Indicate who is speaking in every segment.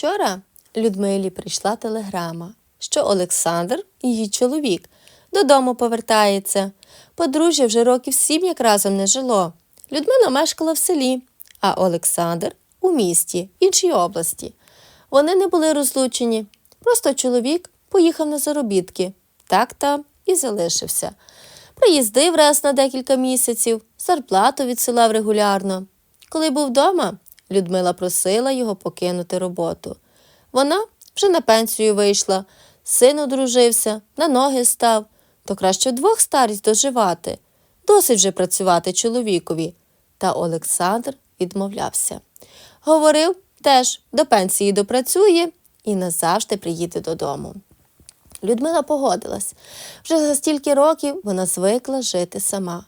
Speaker 1: Вчора Людмилі прийшла телеграма, що Олександр, її чоловік, додому повертається. Подружжя вже років сім як разом не жило. Людмила мешкала в селі, а Олександр у місті, іншій області. Вони не були розлучені. Просто чоловік поїхав на заробітки. Так там і залишився. Приїздив раз на декілька місяців, зарплату відсилав регулярно. Коли був вдома, Людмила просила його покинути роботу. Вона вже на пенсію вийшла, син одружився, на ноги став, то краще вдвох старість доживати. Досить вже працювати чоловікові. Та Олександр відмовлявся. Говорив теж до пенсії допрацює і назавжди приїде додому. Людмила погодилась. Вже за стільки років вона звикла жити сама.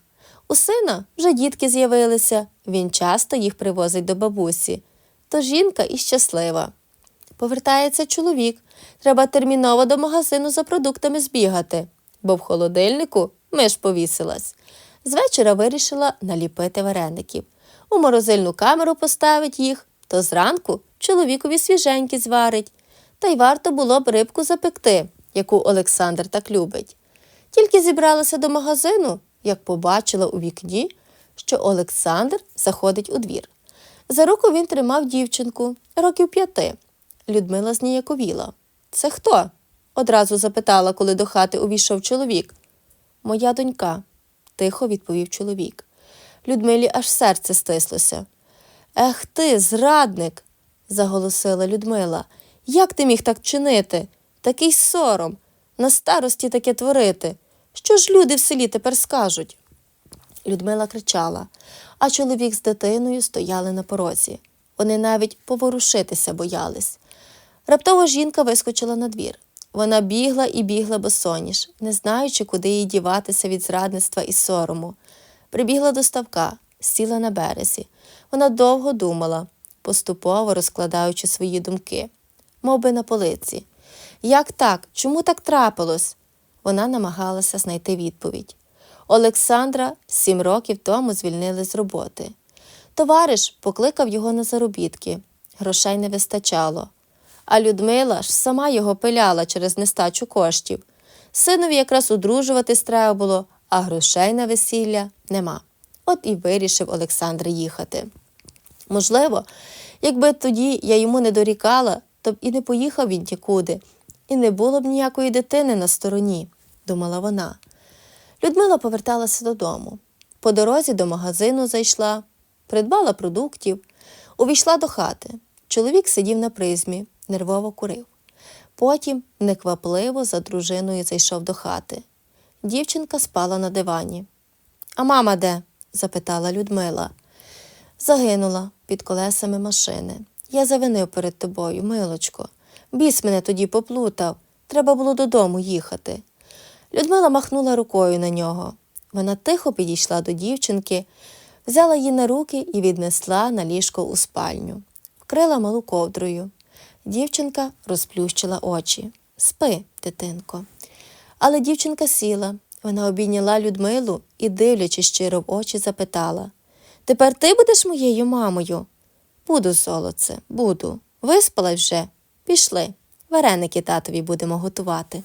Speaker 1: У сина вже дітки з'явилися, він часто їх привозить до бабусі. То жінка і щаслива. Повертається чоловік. Треба терміново до магазину за продуктами збігати, бо в холодильнику миш повісилась. Звечора вирішила наліпити вареників. У морозильну камеру поставить їх, то зранку чоловікові свіженькі зварить. Та й варто було б рибку запекти, яку Олександр так любить. Тільки зібралася до магазину, як побачила у вікні, що Олександр заходить у двір. За руку він тримав дівчинку років п'яти. Людмила зніяковіла. Це хто? одразу запитала, коли до хати увійшов чоловік. Моя донька, тихо відповів чоловік. Людмилі аж серце стислося. Ех ти, зрадник, заголосила Людмила. Як ти міг так чинити? Такий сором, на старості таке творити. Що ж люди в селі тепер скажуть? Людмила кричала, а чоловік з дитиною стояли на порозі. Вони навіть поворушитися боялись. Раптово жінка вискочила на двір. Вона бігла і бігла босоніж, не знаючи, куди їй діватися від зрадництва і сорому. Прибігла до ставка, сіла на березі. Вона довго думала, поступово розкладаючи свої думки, мов би на полиці. Як так? Чому так трапилось? Вона намагалася знайти відповідь. Олександра сім років тому звільнили з роботи. Товариш покликав його на заробітки. Грошей не вистачало. А Людмила ж сама його пиляла через нестачу коштів. Синові якраз одружуватись треба було, а грошей на весілля нема. От і вирішив Олександр їхати. Можливо, якби тоді я йому не дорікала, то б і не поїхав він нікуди, і не було б ніякої дитини на стороні, думала вона. Людмила поверталася додому. По дорозі до магазину зайшла, придбала продуктів, увійшла до хати. Чоловік сидів на призмі, нервово курив. Потім неквапливо за дружиною зайшов до хати. Дівчинка спала на дивані. А мама де? запитала Людмила. Загинула під колесами машини. Я завинив перед тобою, милочко. Біс мене тоді поплутав. Треба було додому їхати. Людмила махнула рукою на нього. Вона тихо підійшла до дівчинки, взяла її на руки і віднесла на ліжко у спальню, вкрила малу ковдрою. Дівчинка розплющила очі. Спи, дитинко. Але дівчинка сіла. Вона обійняла Людмилу і, дивлячись щиро в очі, запитала Тепер ти будеш моєю мамою? Буду, золоце, буду. Виспалась вже. Пішли. Вареники татові будемо готувати.